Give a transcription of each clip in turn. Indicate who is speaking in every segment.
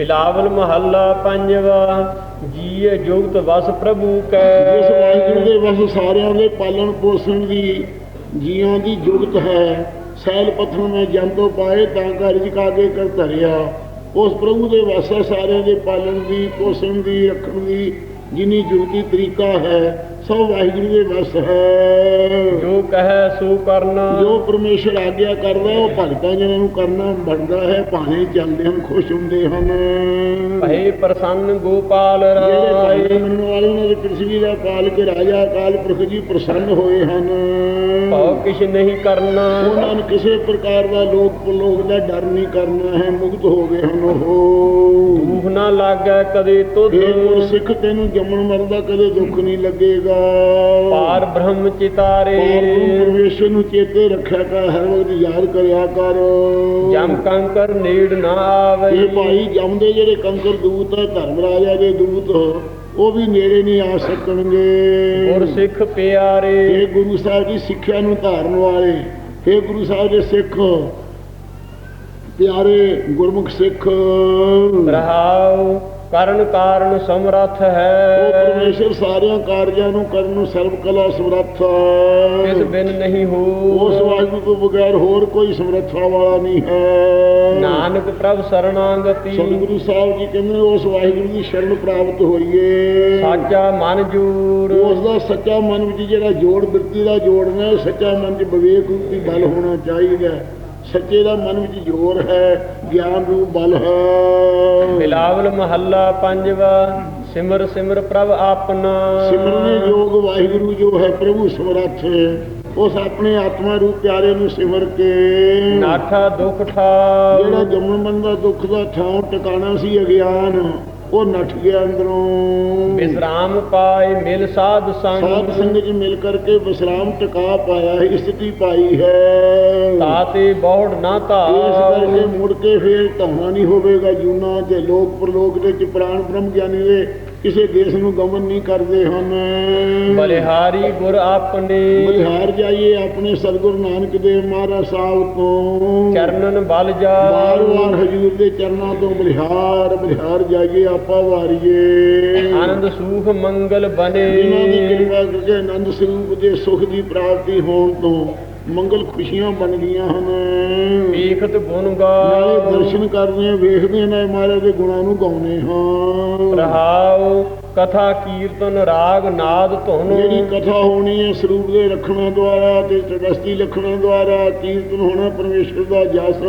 Speaker 1: ਬਿਲਾਵਲ ਮਹੱਲਾ ਪੰਜਵਾ, ਜੀਏ ਜੁਗਤ ਵਸ ਪ੍ਰਭੂ
Speaker 2: ਜਿਸ
Speaker 1: ਕੈ
Speaker 2: ਵਾਹਿਗੁਰੂ ਦੇ ਵਸ ਸਾਰਿਆਂ ਦੇ ਪਾਲਣ ਪੋਸ਼ਣ ਦੀ ਜੀਆਂ ਦੀ ਜੁਗਤ ਹੈ, ਸੈਲ ਪੱਥਰ ਮੈਂ ਜੰਤੋ ਪਾਏ ਤਾਂ ਕਾਰਜ ਕਾਗੇ ਕਰ ਧਰਿਆ। ਉਸ ਪ੍ਰਭੂ ਦੇ ਵਸ ਹੈ ਸਾਰਿਆਂ ਦੇ ਪਾਲਣ ਦੀ, ਪੋਸ਼ਣ ਦੀ, ਰੱਖਣ ਦੀ ਜਿਨੀ ਜੁਗਤੀ ਤਰੀਕਾ ਹੈ ਸਭ ਵਾਹਿਗੁਰੂ ਦੇ ਵਸ ਹੈ
Speaker 1: ਜੋ ਕਹੈ ਸੋ ਕਰਨਾ।
Speaker 2: ਜੋ ਪਰਮੇਸ਼ਰ ਆਗਿਆ ਕਰਦਾ ਉਹ ਭਗਤਾਂ ਜਿਹਨਾਂ ਨੂੰ ਕਰਨਾ ਬਣਦਾ ਹੈ ਭਾਣੇ ਚੱਲਦੇ ਹਨ ਖੁਸ਼ ਹੁੰਦੇ ਹਨ।
Speaker 1: ਭਏ ਪ੍ਰਸੰਨ ਗੋਪਾਲ ਰਾਏ।
Speaker 2: ਮੰਨਣ ਵਾਲੇ ਦੇ ਪ੍ਰਿਥਵੀ ਦਾ ਪਾਲਕ ਰਾਜਾ ਅਕਾਲ ਪੁਰਖ ਜੀ ਪ੍ਰਸੰਨ ਹੋਏ ਹਨ।
Speaker 1: ਭਉ ਕਿਛ ਨਹੀਂ ਕਰਨਾ।
Speaker 2: ਉਹਨਾਂ ਨੂੰ ਕਿਸੇ ਪ੍ਰਕਾਰ ਦਾ ਲੋਕ ਪਲੋਕ ਦਾ ਡਰ ਨਹੀਂ ਕਰਨਾ ਹੈ ਮੁਕਤ ਹੋ ਗਏ ਹਨ ਉਹ।
Speaker 1: ਦੂਖ ਨਾ ਲਾਗੈ ਕਦੇ ਤੁਧ।
Speaker 2: ਸਿੱਖ ਤੈਨੂੰ ਜੰਮਣ ਮਰਨ ਦਾ ਕਦੇ ਦੁੱਖ ਨਹੀਂ ਲੱਗੇਗਾ।
Speaker 1: ਪਾਰ ਬ੍ਰਹਮ ਚਿਤਾਰੇ।
Speaker 2: ਪਾਰ ਪਰਮੇਸ਼ਰ ਨੂੰ ਚੇਤੇ ਰੱਖਿਆ ਕਰ ਹਰ ਵਕਤ ਯਾਦ ਕਰਿਆ ਕਰ।
Speaker 1: ਜਮ ਕੰਕਰ ਨੇੜ ਨਾ ਆਵੇ।
Speaker 2: ਇਹ ਭਾਈ ਜੰਮਦੇ ਜਿਹੜੇ ਕੰਕਰ ਦੂਤ ਹੈ ਧਰਮ ਰਾਜਾ ਦੇ ਦੂਤ ਉਹ ਵੀ ਨੇੜੇ ਨਹੀਂ ਆ ਸਕਣਗੇ।
Speaker 1: ਗੁਰ ਸਿੱਖ ਪਿਆਰੇ।
Speaker 2: ਇਹ ਗੁਰੂ ਸਾਹਿਬ ਦੀ ਸਿੱਖਿਆ ਨੂੰ ਧਾਰਨ ਵਾਲੇ ਇਹ ਗੁਰੂ ਸਾਹਿਬ ਦੇ ਸਿੱਖ ਪਿਆਰੇ ਗੁਰਮੁਖ ਸਿੱਖ।
Speaker 1: ਰਹਾਉ ਕਰਨ ਕਾਰਨ ਸਮਰੱਥ ਹੈ।
Speaker 2: ਪਰਮੇਸ਼ਰ ਸਾਰਿਆਂ ਕਾਰਜਾਂ ਨੂੰ ਕਰਨ ਨੂੰ ਸਰਬ ਕਲਾ ਸਮਰੱਥ
Speaker 1: ਕਿਸ
Speaker 2: ਹੈ
Speaker 1: ਬਿਨ ਨਹੀਂ ਹੋ।
Speaker 2: ਉਸ ਵਾਹਿਗੁਰੂ ਤੋਂ ਬਗੈਰ ਹੋਰ ਕੋਈ ਸਮਰੱਥਾ ਵਾਲਾ ਨਹੀਂ ਹੈ।
Speaker 1: ਨਾਨਕ ਪ੍ਰਭ ਸਰਣਾਗਤੀ।
Speaker 2: ਸਤਿਗੁਰੂ ਸਾਹਿਬ ਜੀ ਕਹਿੰਦੇ ਉਸ ਵਾਹਿਗੁਰੂ ਦੀ ਸ਼ਰਨ ਪ੍ਰਾਪਤ ਹੋਈਏ।
Speaker 1: ਸਾਚਾ ਮਨ ਜੂੜ।
Speaker 2: ਉਸ ਦਾ ਸੱਚਾ ਮਨ ਵਿੱਚ ਜਿਹੜਾ ਜੋੜ ਬਿਰਤੀ ਦਾ ਜੋੜਨਾ ਸੱਚਾ ਮਨ 'ਚ ਵਿਵੇਕ ਰੂਪੀ ਬਲ ਹੋਣਾ ਚਾਹੀਦਾ ਹੈ। ਸੱਚੇ ਦਾ ਮਨ ਵਿੱਚ ਜੋਰ ਹੈ ਗਿਆਨ ਰੂਪ ਬਲ ਹੈ।
Speaker 1: ਬਿਲਾਵਲ ਮਹੱਲਾ ਪੰਜਵਾ ਸਿਮਰ ਸਿਮਰ ਪ੍ਰਭ ਆਪਨਾ
Speaker 2: ਸਿਮਰਨੇ ਯੋਗ ਵਾਹਿਗੁਰੂ ਜੋ ਹੈ ਪ੍ਰਭੂ ਸਮਰੱਥ। ਉਸ ਆਪਣੇ ਆਤਮਾ ਰੂਪ ਪਿਆਰੇ ਨੂੰ ਸਿਮਰ ਕੇ।
Speaker 1: ਨਾਠਾ ਦੁਖ
Speaker 2: ਜਿਹੜਾ ਜੰਮਣ ਮਰਨ ਦਾ ਦੁੱਖ ਦਾ ਥਾਂ ਟਿਕਾਣਾ ਸੀ ਅਗਿਆਨ। ਉਹ ਨੱਠ ਗਿਆ ਅੰਦਰੋਂ।
Speaker 1: ਵਿਸਰਾਮ ਪਾਏ ਮਿਲ ਸਾਧ
Speaker 2: ਸਾਧ
Speaker 1: ਸੰਗ
Speaker 2: ਸੰਗਤ 'ਚ ਮਿਲ ਕਰਕੇ ਵਿਸਰਾਮ ਟਿਕਾ ਪਾਇਆ ਹੈ ਸਥਿਤੀ ਪਾਈ ਹੈ।
Speaker 1: ਤਾਤੇ ਬੌੜ ਨਾ
Speaker 2: ਇਸ
Speaker 1: ਧਾਵ
Speaker 2: ਕਰਕੇ ਮੁੜ ਕੇ ਫੇਰ ਧੌਣਾ ਨਹੀਂ ਹੋਵੇਗਾ ਜੂਨਾ ਤੇ ਲੋਕ ਪ੍ਰਲੋਕ ਦੇ ਚ ਪ੍ਰਾਣ ਬ੍ਰਹਮ ਗਿਆਨੀ ਦੇ ਕਿਸੇ ਦੇਸ਼ ਨੂੰ ਗਮਨ ਨਹੀਂ ਕਰਦੇ ਹਨ।
Speaker 1: ਬਲਿਹਾਰੀ ਗੁਰ ਆਪਣੇ।
Speaker 2: ਬਲਿਹਾਰ ਜਾਈਏ ਆਪਣੇ ਸਤਿਗੁਰੂ ਨਾਨਕ ਦੇਵ ਮਹਾਰਾਜ ਸਾਹਿਬ ਤੋਂ।
Speaker 1: ਚਰਨਨ ਬਲ ਜਾ
Speaker 2: ਵਾਰ ਹਜੂਰ ਦੇ ਚਰਨਾਂ ਤੋਂ ਬਲਿਹਾਰ ਬਲਿਹਾਰ ਜਾਈਏ ਆਪਾ ਵਾਰੀਏ।
Speaker 1: ਆਨੰਦ ਸੂਖ ਮੰਗਲ ਬਨੇ
Speaker 2: ਜਿਨ੍ਹਾਂ ਦੀ ਕਿਰਪਾ ਕਰਕੇ ਆਨੰਦ ਸਰੂਪ ਦੇ ਸੁਖ ਦੀ ਪ੍ਰਾਪਤੀ ਹੋਣ ਤੋਂ ਮੰਗਲ ਖੁਸ਼ੀਆਂ ਬਣ ਗਈਆਂ ਹਨ।
Speaker 1: ਵੇਖਤ ਗੁਣ
Speaker 2: ਨਾਲੇ ਦਰਸ਼ਨ ਕਰਦੇ ਵੇਖਦੇ ਹਾਂ ਮਹਾਰਾਜ ਦੇ ਗੁਣਾਂ ਨੂੰ ਗਾਉਂਦੇ ਹਾਂ।
Speaker 1: ਰਹਾਉ ਕਥਾ ਕੀਰਤਨ ਰਾਗ ਨਾਦ ਧੁਨ।
Speaker 2: ਜਿਹੜੀ ਕਥਾ ਹੋਣੀ ਹੈ ਸਰੂਪ ਦੇ ਰੱਖਣਾ ਦੁਆਰਾ ਤੇ ਤ੍ਰਿਵਸਤੀ ਲਖਣਾ ਦੁਆਰਾ ਕੀਰਤਨ ਹੋਣਾ ਪਰਮੇਸ਼ਰ ਦਾ ਜਸ।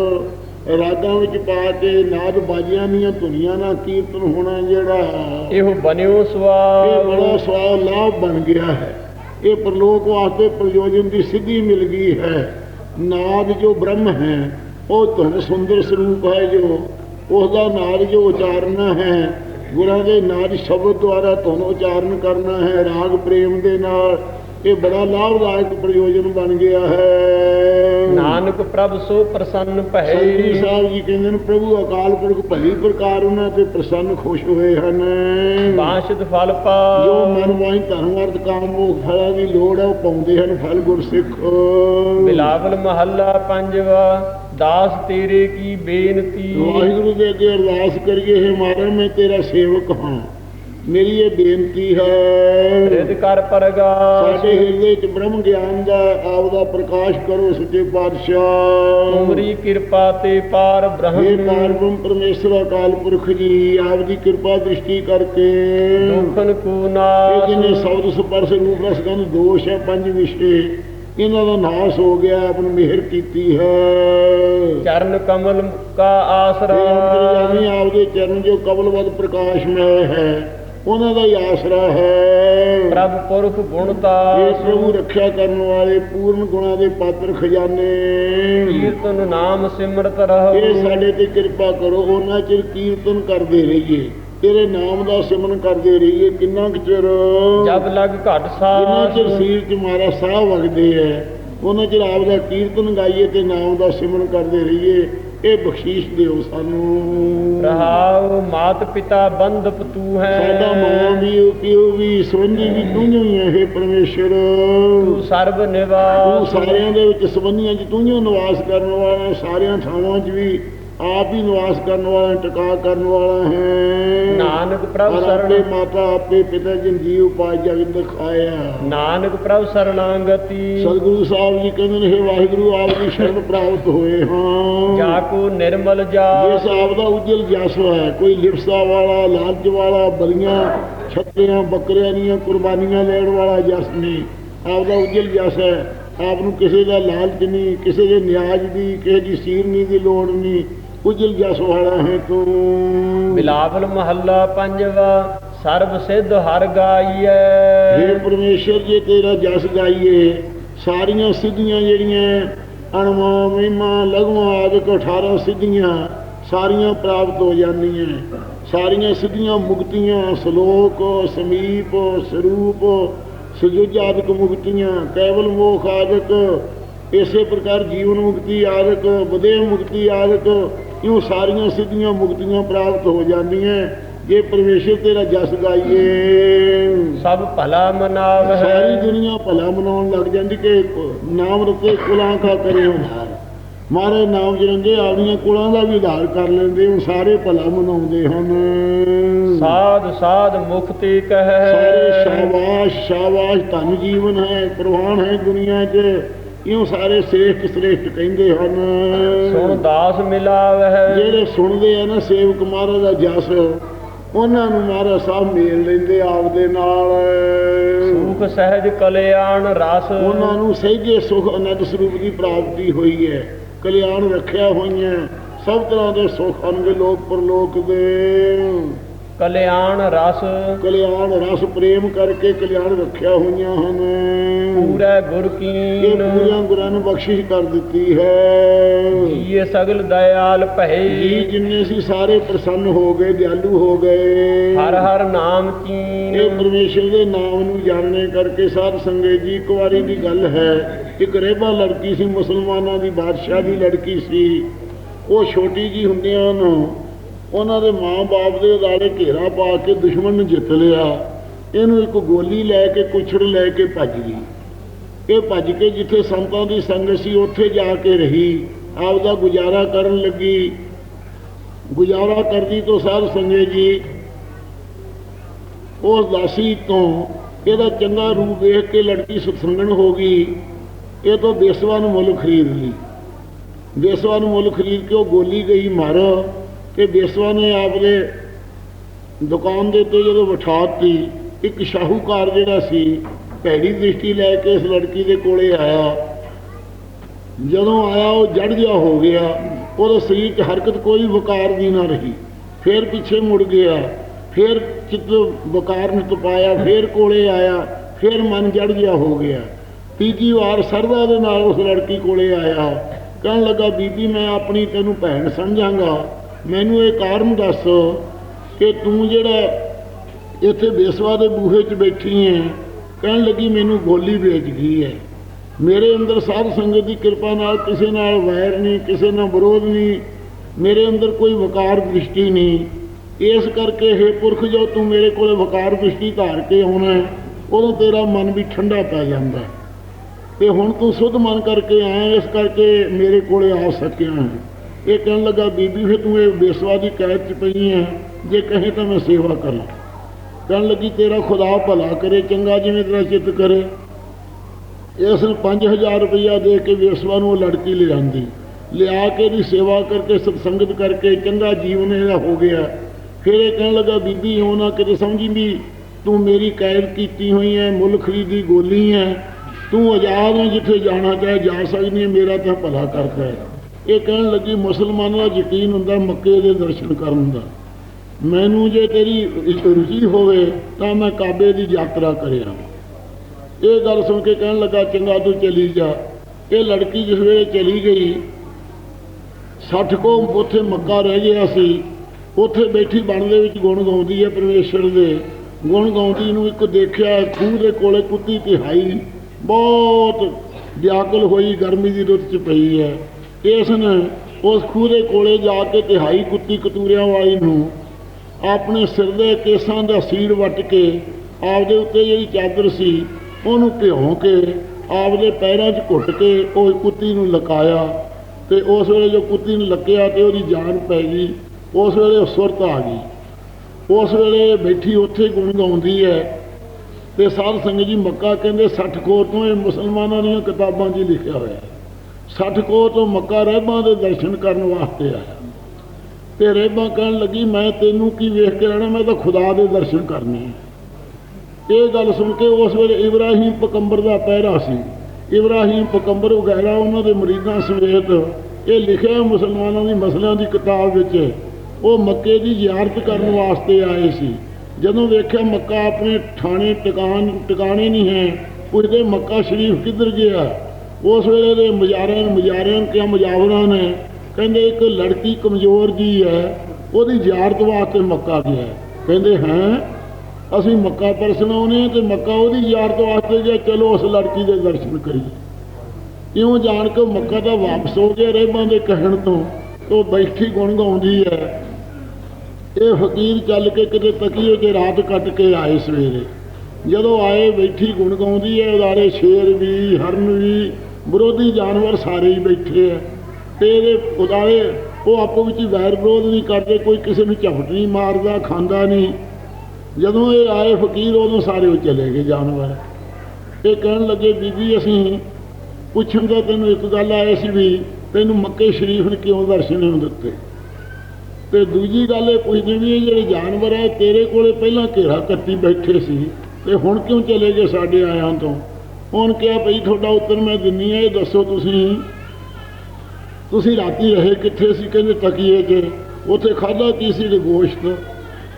Speaker 2: ਰਾਗਾਂ ਵਿੱਚ ਪਾ ਕੇ ਨਾਦ ਬਾਜੀਆਂ ਦੀਆਂ ਧੁਨੀਆਂ ਨਾਲ ਕੀਰਤਨ ਹੋਣਾ ਜਿਹੜਾ
Speaker 1: ਇਹੋ ਬਨਿਓ
Speaker 2: ਇਹ
Speaker 1: ਸਵਾਲ
Speaker 2: ਬੜਾ ਸਵਾਲ ਲਾਭ ਬਣ ਗਿਆ ਹੈ। ਇਹ ਪ੍ਰਲੋਕ ਵਾਸਤੇ ਪ੍ਰਯੋਜਨ ਦੀ ਸਿੱਧੀ ਮਿਲ ਗਈ ਹੈ। ਨਾਦ ਜੋ ਬ੍ਰਹਮ ਹੈ, ਉਹ ਧੁਨ ਸੁੰਦਰ ਸਰੂਪ ਹੈ ਜੋ। ਉਸ ਦਾ ਨਾਦ ਜੋ ਉਚਾਰਨਾ ਹੈ, ਗੁਰਾਂ ਦੇ ਨਾਦ ਸ਼ਬਦ ਦੁਆਰਾ ਧੁਨ ਉਚਾਰਨ ਕਰਨਾ ਹੈ। ਰਾਗ ਪ੍ਰੇਮ ਦੇ ਨਾਲ ਇਹ ਬੜਾ ਲਾਭਦਾਇਕ ਪ੍ਰਯੋਜਨ ਬਣ ਗਿਆ ਹੈ।
Speaker 1: ਨਾਨਕ ਪ੍ਰਭ ਸੋ ਪ੍ਰਸੰਨ ਭੈ
Speaker 2: ਸਤਿਗੁਰੂ ਸਾਹਿਬ ਜੀ ਕਹਿੰਦੇ ਨੇ ਪ੍ਰਭੂ ਅਕਾਲ ਪੁਰਖ ਭਲੀ ਪ੍ਰਕਾਰ ਉਹਨਾਂ ਤੇ ਪ੍ਰਸੰਨ ਖੁਸ਼ ਹੋਏ ਹਨ।
Speaker 1: ਬਾਸ਼ਿਤ ਫਲ
Speaker 2: ਜੋ
Speaker 1: ਪਾ
Speaker 2: ਮਨ ਵਾਈ ਧਰਮ ਅਰਥ ਕਾਮ ਮੋਖ ਫਲਾਂ ਦੀ ਲੋੜ ਹੈ ਉਹ ਪਾਉਂਦੇ ਹਨ ਫਲ ਗੁਰਸਿੱਖ।
Speaker 1: ਬਿਲਾਵਲ ਮਹੱਲਾ ਪੰਜਵਾ ਦਾਸ ਤੇਰੇ ਕੀ ਬੇਨਤੀ?
Speaker 2: ਵਾਹਿਗੁਰੂ ਦੇ ਅੱਗੇ ਅਰਦਾਸ ਕਰੀਏ ਹੈ ਮਾਰਾ ਮੈਂ ਤੇਰਾ ਸੇਵਕ ਹਾਂ। ਮੇਰੀ ਇਹ ਬੇਨਤੀ ਹੈ।
Speaker 1: ਰਿਦ ਕਰ ਪਰਗਾਸ।
Speaker 2: ਸਾਡੇ ਹਿਰਦੇ 'ਚ ਬ੍ਰਹਮ ਗਿਆਨ ਦਾ ਆਪ ਦਾ ਪ੍ਰਕਾਸ਼ ਕਰੋ ਸੱਚੇ ਪਾਤਸ਼ਾਹ।
Speaker 1: ਤੁਮਰੀ ਕਿਰਪਾ ਤੇ ਪਾਰ
Speaker 2: ਇਹ
Speaker 1: ਬ੍ਰਹਮ
Speaker 2: ਪਾਰਬ੍ਰਹਮ ਪਰਮੇਸ਼ਰ ਅਕਾਲ ਪੁਰਖ ਜੀ ਆਪ ਦੀ ਕਿਰਪਾ ਦ੍ਰਿਸ਼ਟੀ ਕਰਕੇ।
Speaker 1: ਦੁਖਨ ਕੋ
Speaker 2: ਇਹ
Speaker 1: ਨਾਸ।
Speaker 2: ਜਿਹਨੇ ਸਬਦ ਸਪਰਸ਼ ਰੂਪ ਰਸ ਗੰਧ ਦੋਸ਼ ਹੈ ਪੰਜ ਵਿਸ਼ੇ। ਇਹਨਾਂ ਦਾ ਨਾਸ ਹੋ ਗਿਆ ਆਪਣੀ ਮਿਹਰ ਕੀਤੀ ਹੈ।
Speaker 1: ਚਰਨ ਕਮਲ ਕਾ ਆਸਰਾ।
Speaker 2: ਇਹ ਅੰਤਰਜਾਮੀ ਆਪਦੇ ਚਰਨ ਜੋ ਕਬਲਵਦ ਪ੍ਰਕਾਸ਼ਮय ਹੈ। ਉਹਨਾਂ ਦਾ ਹੀ ਆਸਰਾ ਹੈ।
Speaker 1: ਪ੍ਰਭ ਪੁਰਖ
Speaker 2: ਇਹ
Speaker 1: ਗੁਣਤਾਸ
Speaker 2: ਪ੍ਰਭੂ ਰੱਖਿਆ ਕਰਨ ਵਾਲੇ ਪੂਰਨ ਗੁਣਾਂ ਦੇ ਪਾਤਰ ਖਜ਼ਾਨੇ।
Speaker 1: ਕੀਰਤਨ ਨਾਮ ਸਿਮਰਤ
Speaker 2: ਇਹ
Speaker 1: ਰਹੋ
Speaker 2: ਸਾਡੇ ਤੇ ਕਿਰਪਾ ਕਰੋ ਉਹਨਾਂ ਚਿਰ ਕੀਰਤਨ ਕਰਦੇ ਰਹੀਏ। ਤੇਰੇ ਨਾਮ ਦਾ ਸਿਮਰਨ ਕਰਦੇ ਰਹੀਏ ਕਿੰਨਾ ਕੁ ਚਿਰ?
Speaker 1: ਜਬ ਲਗ ਘਟ
Speaker 2: ਜਿੰਨਾ ਚਿਰ ਸਰੀਰ 'ਚ ਮਾਰਾ ਸਾਹ ਵਗਦੇ ਹੈ ਉਹਨਾਂ ਚਿਰ ਆਪ ਦਾ ਕੀਰਤਨ ਗਾਈਏ ਤੇ ਨਾਮ ਦਾ ਸਿਮਰਨ ਕਰਦੇ ਰਹੀਏ। ਇਹ ਬਖਸ਼ੀਸ਼ ਦਿਓ ਸਾਨੂੰ।
Speaker 1: ਰਹਾਉ ਮਾਤ ਪਿਤਾ ਬੰਧਪ ਤੂੰ ਹੈ।
Speaker 2: ਸਾਡਾ ਮਾਂ ਵੀ ਉਹ ਪਿਓ ਵੀ ਸੰਬੰਧੀ ਵੀ ਤੂੰ ਹੀ ਹੈ ਇਹ ਪਰਮੇਸ਼ਰ।
Speaker 1: ਤੂੰ ਸਰਬ
Speaker 2: ਤੂੰ
Speaker 1: ਨਿਵਾਸ
Speaker 2: ਸਾਰਿਆਂ ਦੇ ਵਿੱਚ ਸੰਬੰਧੀਆਂ 'ਚ ਤੂੰ ਹੀ ਨਿਵਾਸ ਕਰਨ ਵਾਲਾ ਸਾਰਿਆਂ ਥਾਵਾਂ 'ਚ ਵੀ ਆਪ ਹੀ ਨਿਵਾਸ ਕਰਨ ਵਾਲਾ ਟਿਕਾ ਕਰਨ ਵਾਲਾ ਹੈ।
Speaker 1: ਨਾਨਕ ਪ੍ਰਭ ਸਰਣ
Speaker 2: ਮਾਤਾ ਆਪੇ ਪਿਤਾ ਜਨ ਜੀਵ ਪਾਇ ਜਗਤ ਦਿਖਾਇਆ
Speaker 1: ਨਾਨਕ ਪ੍ਰਭ ਸਰਣਾਗਤੀ।
Speaker 2: ਸਤਿਗੁਰੂ ਸਾਹਿਬ ਜੀ ਕਹਿੰਦੇ ਨੇ "ਹੇ ਵਾਹਿਗੁਰੂ ਆਪ ਦੀ ਸ਼ਰਨ ਪ੍ਰਾਪਤ ਹੋਏ ਹਾਂ।
Speaker 1: ਜਾ ਕੋ ਨਿਰਮਲ ਜਾ।
Speaker 2: ਜਿਸ ਆਪ ਦਾ ਉਜਲ ਜਸ ਹੈ ਕੋਈ ਲਿਪਸਾ ਵਾਲਾ ਲਾਲਚ ਵਾਲਾ ਬਲੀਆਂ ਛੱਤਿਆਂ ਬੱਕਰਿਆਂ ਦੀਆਂ ਕੁਰਬਾਨੀਆਂ ਲੈਣ ਵਾਲਾ ਜਸ ਨਹੀਂ। ਆਪ ਦਾ ਉਜਲ ਜਸ ਹੈ। ਆਪ ਨੂੰ ਕਿਸੇ ਦਾ ਲਾਲਚ ਨਹੀਂ ਕਿਸੇ ਦੇ ਨਿਆਜ ਦੀ ਕਿਸੇ ਦੀ ਸੀਰਨੀ ਦੀ ਲੋੜ ਨਹੀਂ। ਉਜਲ ਜਸ ਵਾਲਾ ਹੈ ਤੂੰ।
Speaker 1: ਬਿਲਾਵਲ ਮਹੱਲਾ ਪੰਜਵਾ ਸਰਬ ਸਿੱਧ ਹਰ
Speaker 2: हे
Speaker 1: ਗਾਈਐ
Speaker 2: ਪਰਮੇਸ਼ਰ ਜੇ ਤੇਰਾ ਜਸ ਗਾਈਏ ਸਾਰੀਆਂ ਸਿੱਧੀਆਂ ਜਿਹੜੀਆਂ ਅਣਵਾ ਮਹਿਮਾ ਲਗਵਾ ਆਦਿਕ 18 ਸਿੱਧੀਆਂ ਸਾਰੀਆਂ ਪ੍ਰਾਪਤ ਹੋ ਜਾਂਦੀਆਂ। ਸਾਰੀਆਂ ਸਿੱਧੀਆਂ ਮੁਕਤੀਆਂ ਸ਼ਲੋਕ ਸਮੀਪ ਸਰੂਪ ਸੁਜੁਜ ਆਦਿਕ ਮੁਕਤੀਆਂ ਕੇਵਲ ਮੋਖ ਆਦਿਕ ਇਸੇ ਪ੍ਰਕਾਰ ਜੀਵਨ ਮੁਕਤੀ ਆਦਿਕ ਬਦੇ ਮੁਕਤੀ ਆਦਿਕ ਇਉਂ ਸਾਰੀਆਂ ਸਿੱਧੀਆਂ ਮੁਕਤੀਆਂ ਪ੍ਰਾਪਤ ਹੋ ਜਾਂਦੀਆਂ। ਜੇ ਪਰਮੇਸ਼ਰ ਤੇਰਾ ਜਸ ਗਾਈਏ।
Speaker 1: ਸਭ ਭਲਾ ਮਨਾਵ
Speaker 2: ਸਾਰੀ ਦੁਨੀਆ ਭਲਾ ਮਨਾਉਣ ਲੱਗ ਜਾਂਦੀ ਕਿ ਨਾਮ ਰਤੇ ਕੁਲਾਂ ਕਾ ਕਰੇ ਉਧਾਰ। ਮਾਰੇ ਨਾਮ ਜਰੰਗੇ ਆਪਣੀਆਂ ਕੁਲਾਂ ਦਾ ਵੀ ਉਧਾਰ ਕਰ ਲੈਂਦੇ ਹੁਣ ਸਾਰੇ ਭਲਾ ਮਨਾਉਂਦੇ ਹਨ
Speaker 1: ਸਾਧ ਸਾਧ ਮੁਕਤੀ
Speaker 2: ਸਾਰੇ
Speaker 1: ਕਹੈ
Speaker 2: ਸ਼ਾਬਾਸ਼ ਸ਼ਾਬਾਸ਼ ਧਨ ਜੀਵਨ ਹੈ ਪ੍ਰਵਾਨ ਹੈ ਦੁਨੀਆ 'ਚ। ਇਉਂ ਸਾਰੇ ਸ੍ਰੇਸ਼ਟ ਸ੍ਰੇਸ਼ਟ ਕਹਿੰਦੇ ਹਨ।
Speaker 1: ਸੁਣ ਦਾਸ ਮਿਲਾਵ ਹੈ
Speaker 2: ਜਿਹੜੇ ਸੁਣਦੇ ਆ ਨਾ ਸੇਵਕ ਮਹਾਰਾਜ ਦਾ ਜਸ ਉਹਨਾਂ ਨੂੰ ਮਹਾਰਾਜ ਸਾਹਿਬ ਮੇਲ ਲੈਂਦੇ ਆਪਦੇ ਨਾਲ।
Speaker 1: ਸੁਖ ਸਹਿਜ ਕਲਿਆਣ ਰਸ।
Speaker 2: ਉਹਨਾਂ ਨੂੰ ਸਹਿਜੇ ਸੁਖ ਅਨੰਦ ਸਰੂਪ ਦੀ ਪ੍ਰਾਪਤੀ ਹੋਈ ਹੈ। ਕਲਿਆਣ ਰੱਖਿਆ ਹੋਈਆਂ ਸਭ ਤਰ੍ਹਾਂ ਦੇ ਸੁਖ ਅਨੰਦ ਲੋਕ ਪਰਲੋਕ ਦੇ।
Speaker 1: ਕਲਿਆਣ ਰਸ।
Speaker 2: ਕਲਿਆਣ ਰਸ ਪ੍ਰੇਮ ਕਰਕੇ ਕਲਿਆਣ ਰੱਖਿਆ ਹੋਈਆਂ ਹਨ।
Speaker 1: ਪੂਰੇ ਗੁਰ
Speaker 2: ਇਹ
Speaker 1: ਕੀਨ
Speaker 2: ਪੂਰੀਆਂ ਗੁਰਾਂ ਨੇ ਬਖਸ਼ਿਸ਼ ਕਰ ਦਿੱਤੀ ਹੈ।
Speaker 1: ਜੀਏ ਸਗਲ ਦਇਆਲ
Speaker 2: ਜੀ
Speaker 1: ਭਈ
Speaker 2: ਜਿੰਨੇ ਸੀ ਸਾਰੇ ਪ੍ਰਸੰਨ ਹੋ ਗਏ ਦਿਆਲੂ ਹੋ ਗਏ।
Speaker 1: ਹਰ ਹਰ ਨਾਮ
Speaker 2: ਇਹ
Speaker 1: ਚੀਨ
Speaker 2: ਪਰਮੇਸ਼ਰ ਦੇ ਨਾਮ ਨੂੰ ਜਾਣਨੇ ਕਰਕੇ ਸਾਧ ਸੰਗਤ ਜੀ ਇੱਕ ਵਾਰੀ ਦੀ ਗੱਲ ਹੈ ਇੱਕ ਰੇਬਾ ਲੜਕੀ ਸੀ ਮੁਸਲਮਾਨਾਂ ਦੀ ਬਾਦਸ਼ਾਹ ਦੀ ਲੜਕੀ ਸੀ। ਉਹ ਛੋਟੀ ਜੀ ਹੁੰਦਿਆਂ ਨੂੰ ਉਹਨਾਂ ਦੇ ਮਾਂ-ਬਾਪ ਦੇ ਅਦਾਲੇ ਘੇਰਾ ਪਾ ਕੇ ਦੁਸ਼ਮਣ ਨੂੰ ਜਿੱਤ ਲਿਆ। ਇਹਨੂੰ ਇੱਕ ਗੋਲੀ ਲੈ ਕੇ, ਕੁਛੜ ਲੈ ਕੇ ਭੱਜ ਗਈ। ਇਹ ਭੱਜ ਕੇ ਜਿੱਥੇ ਸੰਤਾਂ ਦੀ ਸੰਗਤ ਸੀ, ਉੱਥੇ ਜਾ ਕੇ ਰਹੀ। ਆਪਦਾ ਗੁਜ਼ਾਰਾ ਕਰਨ ਲੱਗੀ। ਗੁਜ਼ਾਰਾ ਕਰਦੀ ਤੋਂ ਸਾਧ ਸੰਗੇ ਜੀ, ਉਸ ਦਾਸੀ ਤੋਂ ਇਹਦਾ ਚੰਗਾ ਰੂਪ ਵੇਖ ਕੇ ਲੜਕੀ ਸੁਖਸੰਗਣ ਹੋ ਗਈ। ਇਹ ਤੋਂ ਬੇਸਵਾ ਨੂੰ ਮੁੱਲ ਖਰੀਦ ਲਈ। ਬੇਸਵਾ ਨੂੰ ਮੁੱਲ ਖਰੀਦ ਕੇ ਉਹ ਗੋਲੀ ਗਈ, ਮਰ। ਕਿ ਬੇਸਵਾ ਨੇ ਆਪਦੇ ਦੁਕਾਨ ਦੇ ਉੱਤੇ ਜਦੋਂ ਬਿਠਾਤੀ, ਇੱਕ ਸ਼ਾਹੂਕਾਰ ਜਿਹੜਾ ਸੀ, ਭੈੜੀ ਦ੍ਰਿਸ਼ਟੀ ਲੈ ਕੇ ਇਸ ਲੜਕੀ ਦੇ ਕੋਲੇ ਆਇਆ। ਜਦੋਂ ਆਇਆ, ਉਹ ਜੜ ਜਿਹਾ ਹੋ ਗਿਆ। ਉਹਦੇ ਸਰੀਰ 'ਚ ਹਰਕਤ ਕੋਈ ਵਕਾਰ ਦੀ ਨਾ ਰਹੀ। ਫੇਰ ਪਿੱਛੇ ਮੁੜ ਗਿਆ। ਫੇਰ ਚਿੱਤ ਵਕਾਰ ਨੂੰ ਤਪਾਇਆ, ਫੇਰ ਕੋਲੇ ਆਇਆ, ਫੇਰ ਮਨ ਜੜ ਜਿਹਾ ਹੋ ਗਿਆ। ਤੀਜੀ ਵਾਰ ਸਰਦਾ ਦੇ ਨਾਲ ਉਸ ਲੜਕੀ ਕੋਲੇ ਆਇਆ। ਕਹਿਣ ਲੱਗਾ, ਬੀਬੀ, ਮੈਂ ਆਪਣੀ ਤੈਨੂੰ ਭੈਣ ਸਮਝਾਂਗਾ। ਮੈਨੂੰ ਇਹ ਕਾਰਨ ਦੱਸ ਕਿ ਤੂੰ ਜਿਹੜਾ ਇੱਥੇ ਬੇਸਵਾ ਦੇ ਬੂਹੇ 'ਚ ਬੈਠੀ ਹੈ ਕਹਿਣ ਲੱਗੀ ਮੈਨੂੰ ਗੋਲੀ ਵੇਚ ਗਈ ਹੈ ਮੇਰੇ ਅੰਦਰ ਸਾਧ ਸੰਗਤ ਦੀ ਕਿਰਪਾ ਨਾਲ ਕਿਸੇ ਨਾਲ ਵੈਰ ਨਹੀਂ, ਕਿਸੇ ਨਾਲ ਵਿਰੋਧ ਨਹੀਂ, ਮੇਰੇ ਅੰਦਰ ਕੋਈ ਵਕਾਰ ਦ੍ਰਿਸ਼ਟੀ ਨਹੀਂ। ਇਸ ਕਰਕੇ हे ਪੁਰਖ, ਜੋ ਤੂੰ ਮੇਰੇ ਕੋਲੇ ਵਕਾਰ ਦ੍ਰਿਸ਼ਟੀ ਧਾਰ ਕੇ ਆਉਣਾ ਉਦੋਂ ਤੇਰਾ ਮਨ ਵੀ ਠੰਡਾ ਪੈ ਜਾਂਦਾ ਹੈ। ਤੇ ਹੁਣ ਤੂੰ ਸੁਧ ਮਨ ਕਰਕੇ ਆਇਆ, ਇਸ ਕਰਕੇ ਮੇਰੇ ਕੋਲੇ ਆ ਸਕਿਆ ਹੈ ਇਹ ਕਹਿਣ ਲੱਗਾ, ਬੀਬੀ, ਫਿਰ ਤੂੰ ਇਹ ਬੇਸਵਾ ਦੀ ਕੈਦ ਚ ਪਈ ਹੈ ਜੇ ਕਹੇ ਤਾਂ ਮੈਂ ਸੇਵਾ ਕਰਾਂ। ਕਹਿਣ ਲੱਗੀ, ਤੇਰਾ ਖੁਦਾ ਭਲਾ ਕਰੇ, ਚੰਗਾ ਜਿਵੇਂ ਤੇਰਾ ਚਿੱਤ ਕਰੇ। ਇਸ ਨੂੰ 5000 ਰੁਪਇਆ ਦੇ ਕੇ ਬੇਸਵਾ ਨੂੰ ਉਹ ਲੜਕੀ ਲਿਆਂਦੀ। ਲਿਆ ਕੇ ਦੀ ਸੇਵਾ ਕਰਕੇ, ਸਤਸੰਗਤ ਕਰਕੇ, ਚੰਗਾ ਜੀਵਨ ਇਹਦਾ ਹੋ ਗਿਆ। ਫਿਰ ਇਹ ਕਹਿਣ ਲੱਗਾ, ਬੀਬੀ ਉਹ ਨਾ ਕਿਤੇ ਸਮਝੀ ਵੀ ਤੂੰ ਮੇਰੀ ਕੈਦ ਕੀਤੀ ਹੋਈ ਹੈ ਮੁੱਲ ਖਰੀਦੀ ਗੋਲੀ ਹੈ ਤੂੰ ਆਜ਼ਾਦ ਹੈ ਜਿੱਥੇ ਜਾਣਾ ਚਾਹੇ ਜਾ ਸਕਦੀ ਹੈ ਮੇਰਾ ਤਾਂ ਭਲਾ ਕਰਦਾ ਹੈ ਇਹ ਕਹਿਣ ਲੱਗੀ, ਮੁਸਲਮਾਨਾਂ ਦਾ ਯਕੀਨ ਹੁੰਦਾ ਮੱਕੇ ਦੇ ਦਰਸ਼ਨ ਕਰਨ ਦਾ। ਮੈਨੂੰ ਜੇ ਤੇਰੀ ਰੁਚੀ ਹੋਵੇ ਤਾਂ ਮੈਂ ਕਾਬੇ ਦੀ ਯਾਤਰਾ ਕਰਿਆ। ਇਹ ਗੱਲ ਸੁਣ ਕੇ ਕਹਿਣ ਲੱਗਾ, ਚੰਗਾ, ਤੂੰ ਚਲੀ ਜਾ। ਇਹ ਲੜਕੀ ਜਿਸ ਵੇਲੇ ਚਲੀ ਗਈ 60 ਕੋ ਉੱਥੇ ਮੱਕਾ ਰਹਿ ਗਿਆ ਸੀ। ਉੱਥੇ ਬੈਠੀ ਬਣ ਦੇ ਵਿੱਚ ਗੁਣ ਗਾਉਂਦੀ ਹੈ ਪਰਮੇਸ਼ਰ ਦੇ। ਗੁਣ ਗਾਉਂਦੀ ਨੂੰ ਇੱਕ ਦੇਖਿਆ, ਖੂਹ ਦੇ ਕੋਲੇ ਕੁੱਤੀ ਤਿਹਾਈ। ਬਹੁਤ ਵਿਆਕੁਲ ਹੋਈ ਗਰਮੀ ਦੀ ਰੁੱਤ ਚ ਪਈ ਹੈ। ਇਸ ਨੇ ਉਸ ਖੂਹ ਦੇ ਕੋਲੇ ਜਾ ਕੇ ਤਿਹਾਈ ਕੁੱਤੀ ਕਤੂਰਿਆਂ ਵਾਲੀ ਨੂੰ ਆਪਣੇ ਸਿਰ ਦੇ ਕੇਸਾਂ ਦਾ ਸੀੜ ਵੱਟ ਕੇ ਆਪਦੇ ਉੱਤੇ ਜਿਹੜੀ ਚਾਦਰ ਸੀ, ਉਹਨੂੰ ਭਿਉਂ ਕੇ ਆਪਦੇ ਪੈਰਾਂ 'ਚ ਘੁੱਟ ਕੇ ਉਹ ਕੁੱਤੀ ਨੂੰ ਲਕਾਇਆ ਤੇ ਉਸ ਵੇਲੇ ਜੋ ਕੁੱਤੀ ਨੂੰ ਲੱਕਿਆ ਤੇ ਉਹਦੀ ਜਾਨ ਪੈ ਗਈ, ਉਸ ਵੇਲੇ ਉਹ ਸੁਰਤ ਆ ਗਈ। ਉਸ ਵੇਲੇ ਬੈਠੀ ਉੱਥੇ ਗੁਣ ਗਾਉਂਦੀ ਹੈ ਤੇ ਸਾਧ ਸੰਗਤ ਜੀ ਮੱਕਾ ਕਹਿੰਦੇ 60 ਖੋਰ ਤੋਂ ਇਹ ਮੁਸਲਮਾਨਾਂ ਦੀਆਂ ਕਿਤਾਬਾਂ 'ਚ ਹੀ ਲਿਖਿਆ ਹੋਇਆ ਹੈ। 60 ਕੋਰ ਤੋਂ ਮੱਕਾ ਰਹਿਬਾਂ ਦੇ ਦਰਸ਼ਨ ਕਰਨ ਵਾਸਤੇ ਆਇਆ। ਤੇ ਰਹਿਬਾਂ ਕਹਿਣ ਲੱਗੀ, ਮੈਂ ਤੈਨੂੰ ਕੀ ਵੇਖ ਕੇ ਰਹਿਣਾ? ਮੈਂ ਤਾਂ ਖੁਦਾ ਦੇ ਦਰਸ਼ਨ ਕਰਨੇ ਇਹ ਗੱਲ ਸੁਣ ਕੇ ਉਸ ਵੇਲੇ ਇਬਰਾਹੀਮ ਪਕੰਬਰ ਦਾ ਪਹਿਰਾ ਸੀ। ਇਬਰਾਹੀਮ ਪਕੰਬਰ ਵਗੈਰਾ ਉਹਨਾਂ ਦੇ ਮਰੀਦਾਂ ਸਮੇਤ ਇਹ ਲਿਖਿਆ ਮੁਸਲਮਾਨਾਂ ਦੀ ਮਸਲਿਆਂ ਦੀ ਕਿਤਾਬ ਵਿੱਚ, ਉਹ ਮੱਕੇ ਦੀ ਜ਼ਿਆਰਤ ਕਰਨ ਵਾਸਤੇ ਆਏ ਸੀ। ਜਦੋਂ ਵੇਖਿਆ ਮੱਕਾ ਆਪਣੇ ਠਾਣੇ ਟਿਕਾਣ ਟਿਕਾਣੇ ਨਹੀਂ ਹੈ, ਪੁੱਛਦੇ ਮੱਕਾ ਸ਼ਰੀਫ ਕਿੱਧਰ ਗਿਆ? ਉਸ ਵੇਲੇ ਦੇ ਮੁਜਾਰਿਆਂ ਮੁਜਾਰਿਆਂ ਕਿਆ ਮੁਜਾਵਰਾਂ ਨੇ, ਕਹਿੰਦੇ ਇੱਕ ਲੜਕੀ ਕਮਜ਼ੋਰ ਜੀ ਹੈ, ਉਹਦੀ ਜ਼ਿਆਰਤ ਵਾਸਤੇ ਮੱਕਾ ਗਿਆ ਕਹਿੰਦੇ, ਹੈ? ਅਸੀਂ ਮੱਕਾ ਪਰਸਨ ਆਉਨੇ ਤੇ ਮੱਕਾ ਉਹਦੀ ਜ਼ਿਆਰਤ ਵਾਸਤੇ ਗਿਆ, ਚਲੋ ਉਸ ਲੜਕੀ ਦੇ ਦਰਸ਼ਨ ਕਰੀਏ। ਇਉਂ ਜਾਣ ਕੇ ਮੱਕਾ ਦਾ ਵਾਪਸ ਹੋ ਗਿਆ ਰਹਿਬਾਂ ਦੇ ਕਹਿਣ ਤੋਂ ਉਹ ਬੈਠੀ ਗੁਣ ਗਾਉਂਦੀ ਹੈ। ਇਹ ਫਕੀਰ ਚੱਲ ਕੇ ਕਿਤੇ ਤਕੀਏ 'ਚ ਰਾਤ ਕੱਟ ਕੇ ਆਏ ਸਵੇਰੇ। ਜਦੋਂ ਆਏ, ਬੈਠੀ ਗੁਣ ਗਾਉਂਦੀ ਹੈ, ਉਦਾਰੇ ਸ਼ੇਰ ਵੀ, ਹਰਨ ਵੀ ਵਿਰੋਧੀ ਜਾਨਵਰ ਸਾਰੇ ਹੀ ਬੈਠੇ ਆ। ਤੇ ਇਹਦੇ ਉਦਾਰੇ ਉਹ ਆਪੋ ਵਿੱਚ ਹੀ ਵੈਰ ਵਿਰੋਧ ਨਹੀਂ ਕਰਦੇ, ਕੋਈ ਕਿਸੇ ਨੂੰ ਝਪਟ ਨਹੀਂ ਮਾਰਦਾ, ਖਾਂਦਾ ਨਹੀਂ। ਜਦੋਂ ਇਹ ਆਏ ਫਕੀਰ, ਉਦੋਂ ਸਾਰੇ ਉਹ ਚਲੇ ਗਏ ਜਾਨਵਰ। ਇਹ ਕਹਿਣ ਲੱਗੇ, ਬੀਬੀ, ਅਸੀਂ ਪੁੱਛਣ ਦਾ ਤੈਨੂੰ ਇੱਕ ਗੱਲ ਆਇਆ ਸੀ ਵੀ ਤੈਨੂੰ ਮੱਕੇ ਸ਼ਰੀਫ ਨੇ ਕਿਉਂ ਦਰਸ਼ਨ ਨਹੀਂ ਦਿੱਤੇ? ਤੇ ਦੂਜੀ ਗੱਲ ਇਹ ਪੁੱਛਦੇ ਵੀ ਇਹ ਜਿਹੜੇ ਜਾਨਵਰ ਹੈ ਤੇਰੇ ਕੋਲੇ ਪਹਿਲਾਂ ਘੇਰਾ ਕੱਟੀ ਬੈਠੇ ਸੀ, ਤੇ ਹੁਣ ਕਿਉਂ ਚਲੇ ਗਏ ਸਾਡੇ ਆਇਆਂ ਤੋਂ? ਹੁਣ ਕਿਹਾ ਭਈ ਤੁਹਾਡਾ ਉੱਤਰ ਮੈਂ ਦਿੰਨੀ ਆ, ਇਹ ਦੱਸੋ ਤੁਸੀਂ। ਤੁਸੀਂ ਰਾਤੀ ਰਹੇ ਕਿੱਥੇ ਸੀ? ਕਹਿੰਦੇ ਤਕੀਏ 'ਚ ਉੱਥੇ ਖਾਦਾ ਕੀ ਸੀ ਤੇ ਗੋਸ਼ਤ?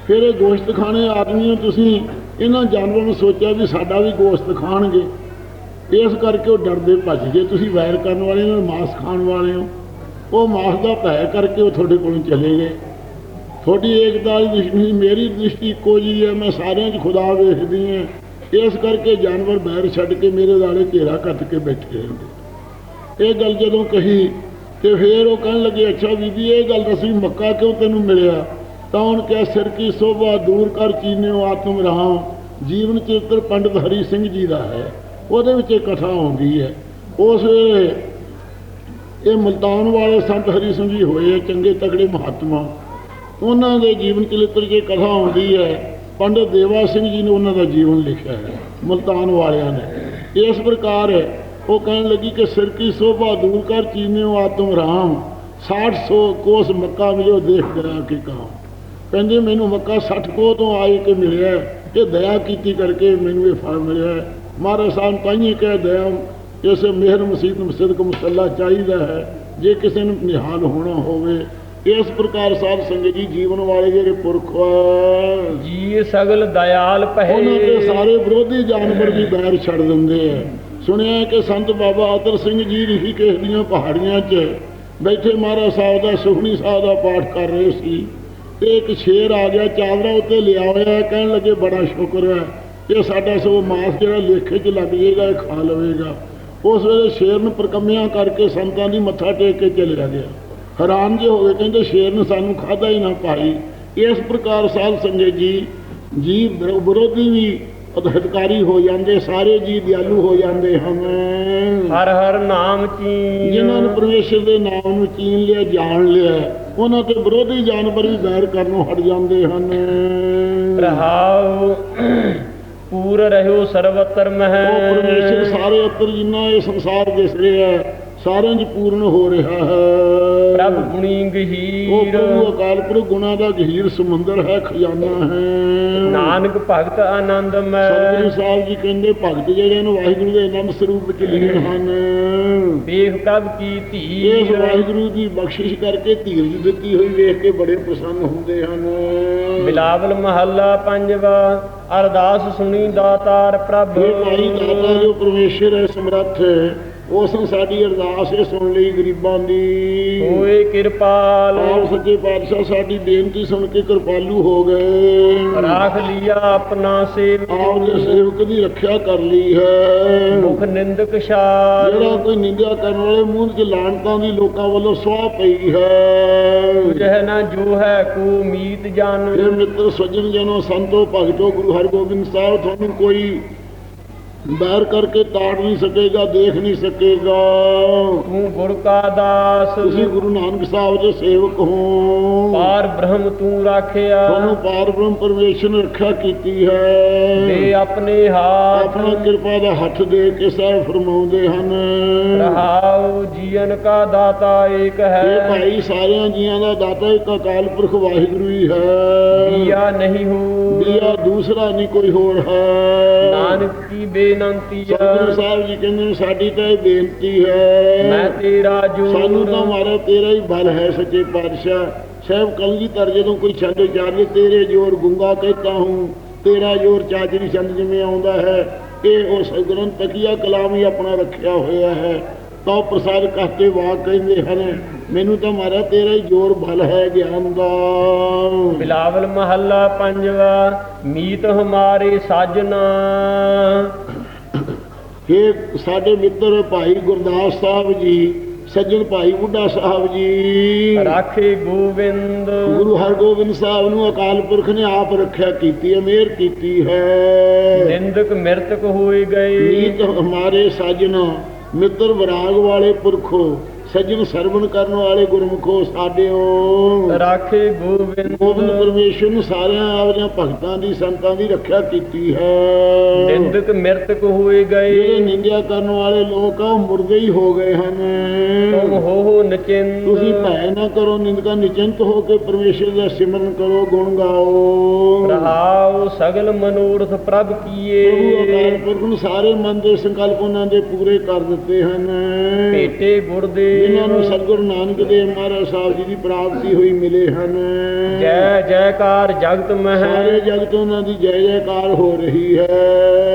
Speaker 2: ਫਿਰ ਇਹ ਗੋਸ਼ਤ ਖਾਣੇ ਆਦਮੀਆਂ ਤੁਸੀਂ। ਇਹਨਾਂ ਜਾਨਵਰਾਂ ਨੂੰ ਸੋਚਿਆ ਵੀ ਸਾਡਾ ਵੀ ਗੋਸ਼ਤ ਖਾਣਗੇ। ਇਸ ਕਰਕੇ ਉਹ ਡਰਦੇ ਭੱਜ ਗਏ। ਤੁਸੀਂ ਵੈਰ ਕਰਨ ਵਾਲੇ ਹੋ, ਮਾਸ ਖਾਣ ਵਾਲੇ ਹੋ। ਉਹ ਮਾਸ ਦਾ ਭੈ ਕਰਕੇ ਉਹ ਤੁਹਾਡੇ ਕੋਲੋਂ ਚਲੇ ਗਏ। ਤੁਹਾਡੀ ਏਕਤਾ ਦੀ ਦ੍ਰਿਸ਼ਟੀ, ਮੇਰੀ ਦ੍ਰਿਸ਼ਟੀ ਇੱਕੋ ਜੀ ਹੈ। ਮੈਂ ਸਾਰਿਆਂ 'ਚ ਖੁਦਾ ਵੇਖਦੀ ਹਾਂ। ਇਸ ਕਰਕੇ ਜਾਨਵਰ ਬੈਰ ਛੱਡ ਕੇ ਮੇਰੇ ਨਾਲੇ ਘੇਰਾ ਕੱਟ ਕੇ ਬੈਠੇ ਰਹਿੰਦੇ ਇਹ ਗੱਲ ਜਦੋਂ ਕਹੀ ਤੇ ਫੇਰ ਉਹ ਕਹਿਣ ਲੱਗੇ ਅੱਛਾ ਬੀਬੀ ਇਹ ਗੱਲ ਦੱਸੀ ਮੱਕਾ ਕਿਉਂ ਤੈਨੂੰ ਮਿਲਿਆ? ਤਾਂ ਉਹਨ ਕਿਹਾ ਸਿਰ ਕੀ ਸੋਭਾ ਦੂਰ ਕਰ ਚੀਨਿਓ ਆਤਮ ਰਹਾਉ। ਜੀਵਨ ਚਿੱਤਰ ਪੰਡਤ ਹਰੀ ਸਿੰਘ ਜੀ ਦਾ ਹੈ। ਉਹਦੇ ਵਿੱਚ ਇਹ ਕਥਾ ਆਉਂਦੀ ਹੈ। ਉਸ ਵੇਲੇ ਇਹ ਮਲਤਾਨ ਵਾਲੇ ਸੰਤ ਹਰੀ ਸਿੰਘ ਜੀ ਹੋਏ ਆ, ਚੰਗੇ ਤਗੜੇ ਮਹਾਤਮਾ। ਉਹਨਾਂ ਦੇ ਜੀਵਨ ਚਰਿੱਤਰ 'ਚ ਇਹ ਕਥਾ ਆਉਂਦੀ ਹੈ ਪੰਡਤ ਦੇਵਾ ਸਿੰਘ ਜੀ ਨੇ ਉਹਨਾਂ ਦਾ ਜੀਵਨ ਲਿਖਿਆ ਹੈ, ਮਲਤਾਨ ਵਾਲਿਆਂ ਨੇ। ਇਸ ਪ੍ਰਕਾਰ ਉਹ ਕਹਿਣ ਲੱਗੀ ਕਿ ਸਿਰ ਕੀ ਸੋਭਾ ਦੂਰ ਕਰ ਚੀਨਿਓ ਆਤਮ ਰਾਮ 60 ਸੌ ਕੋਸ ਮੱਕਾ ਮਿਲਿਓ, ਦੇਖ ਗਿਆ ਕਿ ਕਾਮ। ਕਹਿੰਦੇ, ਮੈਨੂੰ ਮੱਕਾ 60 ਕੋ ਤੋਂ ਆਏ ਕੇ ਮਿਲਿਆ ਇਹ ਦਇਆ ਕੀਤੀ ਕਰਕੇ ਮੈਨੂੰ ਇਹ ਫਲ ਮਿਲਿਆ ਮਹਾਰਾਜ ਸਾਹਿਬ ਤਾਈਏ ਕਹਿ ਦਇਆ, ਇਸ ਮਿਹਰ ਮਸੀਤ ਸਿਦਕ ਮੁਸੱਲਾ ਚਾਹੀਦਾ ਹੈ, ਜੇ ਕਿਸੇ ਨੂੰ ਨਿਹਾਲ ਹੋਣਾ ਹੋਵੇ ਇਸ ਪ੍ਰਕਾਰ ਸਾਧ ਸੰਗਤ ਜੀ ਜੀਵਨ ਵਾਲੇ ਜਿਹੜੇ ਪੁਰਖ
Speaker 1: ਜੀ ਸਗਲ ਦਇਆਲ ਪਹਿ
Speaker 2: ਉਹਨਾਂ ਦੇ ਸਾਰੇ ਵਿਰੋਧੀ ਜਾਨਵਰ ਵੀ ਬੈਰ ਛੱਡ ਦਿੰਦੇ ਆ। ਸੁਣਿਆ ਕਿ ਸੰਤ ਬਾਬਾ ਅਤਰ ਸਿੰਘ ਜੀ ਰਿਸ਼ੀਕੇਸ਼ ਦੀਆਂ ਪਹਾੜੀਆਂ 'ਚ ਬੈਠੇ ਮਹਾਰਾਜ ਸਾਹਿਬ ਦਾ ਸੁਖਣੀ ਸਾਹਿਬ ਦਾ ਪਾਠ ਕਰ ਰਹੇ ਸੀ। ਤੇ ਇੱਕ ਸ਼ੇਰ ਆ ਗਿਆ ਚਾਦਰਾ ਉੱਤੇ ਲਿਆ ਹੋਇਆ ਕਹਿਣ ਲੱਗੇ ਬੜਾ ਸ਼ੁਕਰ ਹੈ ਇਹ ਸਾਡਾ ਸੋ ਮਾਸ ਜਿਹੜਾ ਲੇਖੇ 'ਚ ਲੱਗ ਜਾਏਗਾ ਇਹ ਖਾ ਲਵੇਗਾ। ਉਸ ਵੇਲੇ ਸ਼ੇਰ ਨੂੰ ਪ੍ਰਕੰਮਿਆਂ ਕਰਕੇ ਸੰਤਾਂ ਦੀ ਮੱਥਾ ਟੇਕ ਕੇ ਚਲਿਆ ਗਿਆ। ਹੈਰਾਨ ਜੇ ਹੋ ਗਏ ਕਹਿੰਦੇ ਸ਼ੇਰ ਨੇ ਸਾਨੂੰ ਖਾਦਾ ਹੀ ਨਾ ਪਾਈ ਇਸ ਪ੍ਰਕਾਰ ਸਾਧ ਸੰਗਤ ਜੀ ਜੀ ਵਿਰੋ- ਵਿਰੋਧੀ ਵੀ ਅਧਿਕਾਰੀ ਹੋ ਜਾਂਦੇ ਸਾਰੇ ਜੀ ਦਿਆਲੂ ਹੋ ਜਾਂਦੇ ਹਨ।
Speaker 1: ਹਰ ਹਰ ਨਾਮ ਚੀਨ।
Speaker 2: ਜਿਨ੍ਹਾਂ ਨੇ ਪਰਮੇਸ਼ਰ ਦੇ ਨਾਮ ਨੂੰ ਚੀਨ ਲਿਆ ਜਾਣ ਲਿਆ ਉਹਨਾਂ ਤੇ ਵਿਰੋਧੀ ਜਾਨਵਰ ਵੀ ਵੈਰ ਕਰਨੋਂ ਹਟ ਜਾਂਦੇ ਹਨ।
Speaker 1: ਰਹਾਉ ਪੂਰ ਰਹਿਓ ਸਰਵਤਰ ਮਹਿ।
Speaker 2: ਉਹ ਪਰਮੇਸ਼ਰ ਸਾਰੇ ਉੱਤਰ ਜਿੰਨਾ ਇਹ ਸੰਸਾਰ ਦਿਸ ਰਿਹਾ ਹੈ ਸਾਰਿਆਂ 'ਚ ਪੂਰਨ ਹੋ ਰਿਹਾ ਹੈ।
Speaker 1: ਪ੍ਰਭ ਗੁਣੀ
Speaker 2: ਉਹ
Speaker 1: ਗਹੀਰ
Speaker 2: ਪ੍ਰਭੂ ਅਕਾਲ ਪੁਰਖ ਗੁਣਾ ਦਾ ਗਹੀਰ ਸਮੁੰਦਰ ਹੈ ਖਜ਼ਾਨਾ ਹੈ।
Speaker 1: ਨਾਨਕ ਭਗਤ ਆਨੰਦਮੈ।
Speaker 2: ਸਤਿਗੁਰੂ ਸਾਹਿਬ ਜੀ ਕਹਿੰਦੇ ਭਗਤ ਜਿਹੜੇ ਨੇ ਵਾਹਿਗੁਰੂ ਦੇ ਆਨੰਦ ਸਰੂਪ ਵਿੱਚ ਲੀਨ ਹਨ।
Speaker 1: ਵੇਖ ਪ੍ਰਭ ਕੀ
Speaker 2: ਇਸ
Speaker 1: ਧੀ
Speaker 2: ਵਾਹਿਗੁਰੂ ਦੀ ਬਖਸ਼ਿਸ਼ ਕਰਕੇ ਧੀਰਜ ਦਿੱਤੀ ਹੋਈ ਵੇਖ ਕੇ ਬੜੇ ਪ੍ਰਸੰਨ ਹੁੰਦੇ ਹਨ।
Speaker 1: ਬਿਲਾਵਲ ਮਹੱਲਾ ਪੰਜਵਾ ਅਰਦਾਸ ਸੁਣੀ ਦਾਤਾਰ ਪ੍ਰਭ।
Speaker 2: ਇਹ ਭਾਈ ਦਾਤਾ ਜੋ ਪਰਮੇਸ਼ਰ ਹੈ ਸਮਰੱਥ ਹੈ। ਉਸ ਨੇ ਸਾਡੀ ਅਰਦਾਸ ਇਹ ਸੁਣ ਲਈ ਗਰੀਬਾਂ ਦੀ।
Speaker 1: ਹੋਏ ਕਿਰਪਾਲ।
Speaker 2: ਆਪ ਸੱਚੇ ਪਾਤਸ਼ਾਹ ਸਾਡੀ ਬੇਨਤੀ ਸੁਣ ਕੇ ਕਿਰਪਾਲੂ ਹੋ ਗਏ।
Speaker 1: ਰਾਖ ਲਿਆ ਆਪਣਾ ਸੇਵ
Speaker 2: ਆਪ ਦੇ ਸੇਵਕ ਦੀ ਰੱਖਿਆ ਕਰ ਲਈ ਹੈ।
Speaker 1: ਮੁਖ ਨਿੰਦਕ ਸ਼ਾਰ
Speaker 2: ਜਿਹੜਾ ਕੋਈ ਨਿੰਦਿਆ ਕਰਨ ਵਾਲੇ ਮੂੰਹ 'ਚ ਲਾਣਤਾਂ ਦੀ ਲੋਕਾਂ ਵੱਲੋਂ ਸਵਾਹ ਪਈ ਹੈ।
Speaker 1: ਤੁਝੈ ਨਾ ਜੋ ਹੈ ਕੋ ਮੀਤ ਜਨ।
Speaker 2: ਇਹ ਮਿੱਤਰ ਸੱਜਣ ਜਨੋ ਸੰਤੋ ਭਗਤੋ ਗੁਰੂ ਹਰਗੋਬਿੰਦ ਸਾਹਿਬ ਤੁਹਾਨੂੰ ਕੋਈ ਬੈਰ ਕਰਕੇ ਤਾੜ ਨਹੀਂ ਸਕੇਗਾ ਦੇਖ ਨਹੀਂ ਸਕੇਗਾ।
Speaker 1: ਤੂੰ ਗੁਰ ਕਾ ਦਾਸ।
Speaker 2: ਤੁਸੀਂ ਗੁਰੂ ਨਾਨਕ ਸਾਹਿਬ ਦੇ ਸੇਵਕ ਹੋ।
Speaker 1: ਪਾਰ ਬ੍ਰਹਮ ਤੂੰ ਰਾਖਿਆ।
Speaker 2: ਤੁਹਾਨੂੰ ਪਾਰ ਬ੍ਰਹਮ ਪਰਮੇਸ਼ਰ ਨੇ ਰੱਖਿਆ ਕੀਤੀ ਹੈ।
Speaker 1: ਦੇ ਆਪਣੇ ਹਾਥ।
Speaker 2: ਆਪਣਾ ਕਿਰਪਾ ਦਾ ਹੱਥ ਦੇ ਕੇ ਸਾਹਿਬ ਫਰਮਾਉਂਦੇ ਹਨ।
Speaker 1: ਰਹਾਉ ਜੀਵਨ ਕਾ ਦਾਤਾ ਏਕ
Speaker 2: ਇਹ
Speaker 1: ਹੈ
Speaker 2: ਭਾਈ ਸਾਰਿਆਂ ਜੀਆਂ ਦਾ ਦਾਤਾ ਇੱਕ ਅਕਾਲ ਪੁਰਖ ਵਾਹਿਗੁਰੂ ਹੀ ਹੈ।
Speaker 1: ਦੀਆ ਨਹੀਂ ਹੋ।
Speaker 2: ਦੀਆ ਦੂਸਰਾ ਨਹੀਂ ਕੋਈ ਹੋਰ ਹੈ।
Speaker 1: ਨਾਨਕ ਕੀ ਬੇਨੰਤੀ
Speaker 2: ਸਤਿਗੁਰੂ ਸਾਹਿਬ ਜੀ ਕਹਿੰਦੇ ਨੇ ਸਾਡੀ ਤਾਂ ਇਹ ਬੇਨਤੀ ਹੈ।
Speaker 1: ਮੈਂ ਤੇਰਾ
Speaker 2: ਸਾਨੂੰ ਤਾਂ ਮਾਰਾ ਤੇਰਾ ਹੀ ਬਲ ਹੈ ਸੱਚੇ ਪਾਤਸ਼ਾਹ। ਸਾਹਿਬ ਕਲਗੀ ਤਰ ਜਦੋਂ ਕੋਈ ਛੰਦ ਉਚਾਰੇ ਤੇਰੇ ਜੋਰ ਗੁੰਗਾ ਕਹਿਤਾ ਹੂੰ। ਤੇਰਾ ਜੋਰ ਚਾਜਰੀ ਛੰਦ ਜਿਵੇਂ ਆਉਂਦਾ ਹੈ। ਇਹ ਉਸ ਗ੍ਰੰਥ ਤਕੀਆ ਕਲਾਮ ਹੀ ਆਪਣਾ ਰੱਖਿਆ ਹੋਇਆ ਹੈ। ਤਾਂ ਉਹ ਪ੍ਰਸਾਦ ਕਹਤੇ ਵਾਕ ਕਹਿੰਦੇ ਹਨ ਮੈਨੂੰ ਤਾਂ ਮਾਰਾ ਤੇਰਾ ਹੀ ਜੋਰ ਬਲ ਹੈ ਗਿਆਨ ਦਾ।
Speaker 1: ਬਿਲਾਵਲ ਮਹੱਲਾ ਪੰਜਵਾ ਮੀਤ ਹਮਾਰੇ ਸਾਜਨਾ।
Speaker 2: ਇਹ ਸਾਡੇ ਮਿੱਤਰ ਭਾਈ ਗੁਰਦਾਸ ਸਾਹਿਬ ਜੀ ਸੱਜਣ ਭਾਈ ਬੁੱਢਾ ਸਾਹਿਬ ਜੀ।
Speaker 1: ਰਾਖੇ ਗੋਬਿੰਦ
Speaker 2: ਗੁਰੂ ਹਰਗੋਬਿੰਦ ਸਾਹਿਬ ਨੂੰ ਅਕਾਲ ਪੁਰਖ ਨੇ ਆਪ ਰੱਖਿਆ ਕੀਤੀ ਹੈ ਮਿਹਰ ਕੀਤੀ ਹੈ।
Speaker 1: ਨਿੰਦਕ ਮਿਰਤਕ ਹੋਏ ਗਏ।
Speaker 2: ਨੀਤ ਹਮਾਰੇ ਸਾਜਣਾ ਮਿੱਤਰ ਵਿਰਾਗ ਵਾਲੇ ਪੁਰਖੋ ਸੱਜਣ ਸਰਵਣ ਕਰਨ ਵਾਲੇ ਗੁਰਮੁਖੋ ਸਾਡਿਓ।
Speaker 1: ਰਾਖੇ ਗੋਬਿੰਦ।
Speaker 2: ਗੋਬਿੰਦ ਪਰਮੇਸ਼ਰ ਨੂੰ ਸਾਰਿਆਂ ਆਪਣੀਆਂ ਭਗਤਾਂ ਦੀ ਸੰਤਾਂ ਦੀ ਰੱਖਿਆ ਕੀਤੀ ਹੈ।
Speaker 1: ਨਿੰਦਕ ਮਿਰਤਕ ਹੋਏ
Speaker 2: ਜਿਹੜੇ
Speaker 1: ਗਏ
Speaker 2: ਨਿੰਦਿਆ ਕਰਨ ਵਾਲੇ ਲੋਕ ਆ ਮੁਰਦੇ ਹੀ ਹੋ ਗਏ ਹਨ।
Speaker 1: ਤੁਮ ਹੋ ਹੋ ਨਚਿੰਦ
Speaker 2: ਤੁਸੀਂ ਭੈ ਨਾ ਕਰੋ ਨਿੰਦਕਾ ਨਿਚਿੰਤ ਹੋ ਕੇ ਪਰਮੇਸ਼ਰ ਦਾ ਸਿਮਰਨ ਕਰੋ ਗੁਣ ਗਾਓ।
Speaker 1: ਰਹਾਉ ਸਗਲ ਮਨੋਰਥ ਪ੍ਰਭ ਕੀਏ।
Speaker 2: ਅਕਾਲ ਪੁਰਖ ਨੂੰ ਸਾਰੇ ਮਨ ਦੇ ਸੰਕਲਪ ਉਹਨਾਂ ਦੇ ਪੂਰੇ ਕਰ ਦਿੱਤੇ ਹਨ।
Speaker 1: ਭੇਟੇ ਗੁਰਦੇ
Speaker 2: ਜਿਨ੍ਹਾਂ ਨੂੰ ਸਤਿਗੁਰੂ ਨਾਨਕ ਦੇਵ ਮਹਾਰਾਜ ਸਾਹਿਬ ਜੀ ਦੀ ਪ੍ਰਾਪਤੀ ਹੋਈ ਮਿਲੇ ਹਨ।
Speaker 1: ਜੈ ਜੈਕਾਰ ਜਗਤ
Speaker 2: ਸਾਰੇ
Speaker 1: ਮਹਿ
Speaker 2: ਜਗਤ ਉਹਨਾਂ ਦੀ ਜੈ ਜੈਕਾਰ ਹੋ ਰਹੀ ਹੈ।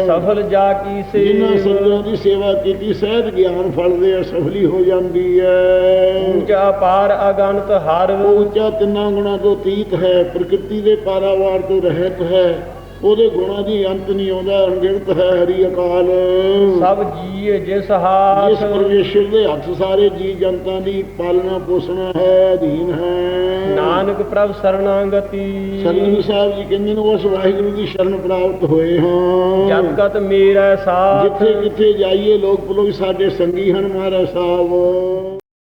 Speaker 1: ਸਫਲ ਜਾ ਕੀ ਸੇ।
Speaker 2: ਜਿਨ੍ਹਾਂ ਸਤਿਗੁਰਾਂ ਦੀ ਸੇਵਾ ਕੀਤੀ ਸਹਿਜ ਗਿਆਨ ਫਲਦੇ ਆ ਸਫਲੀ ਹੋ ਜਾਂਦੀ ਹੈ।
Speaker 1: ਉੱਚਾ ਪਾਰ ਅਗਨਤ ਹਰ।
Speaker 2: ਉੱਚਾ ਤਿੰਨਾਂ ਗੁਣਾਂ ਤੋਂ ਤੀਤ ਹੈ ਪ੍ਰਕਿਰਤੀ ਦੇ ਪਾਰਾਵਾਰ ਤੋਂ ਰਹਿਤ ਹੈ। ਉਹਦੇ ਗੁਣਾਂ ਦੀ ਅੰਤ ਨਹੀਂ ਆਉਂਦਾ ਅਣਗਿਣਤ ਹੈ ਹਰੀ ਅਕਾਲ।
Speaker 1: ਸਭ ਜੀਏ ਜਿਸ
Speaker 2: ਜਿਸ
Speaker 1: ਹਾਥ
Speaker 2: ਪਰਮੇਸ਼ਰ ਦੇ ਹੱਥ ਸਾਰੇ ਜੀ ਜਨਤਾ ਦੀ ਪਾਲਣਾ ਪੋਸ਼ਣਾ ਹੈ ਅਧੀਨ ਹੈ।
Speaker 1: ਨਾਨਕ ਪ੍ਰਭ ਸਰਣਾਗਤੀ।
Speaker 2: ਸਤਿਗੁਰੂ ਸਾਹਿਬ ਜੀ ਕਹਿੰਦੇ ਨੇ ਉਸ ਵਾਹਿਗੁਰੂ ਦੀ ਸ਼ਰਨ ਪ੍ਰਾਪਤ ਹੋਏ ਹਾਂ।
Speaker 1: ਜਗਤ ਮੇਰਾ ਸਾਥ।
Speaker 2: ਜਿੱਥੇ ਕਿੱਥੇ ਜਾਈਏ ਲੋਕ ਪੁਲੋਕ ਸਾਡੇ ਸੰਗੀ ਹਨ ਮਹਾਰਾਜ ਸਾਹਿਬ।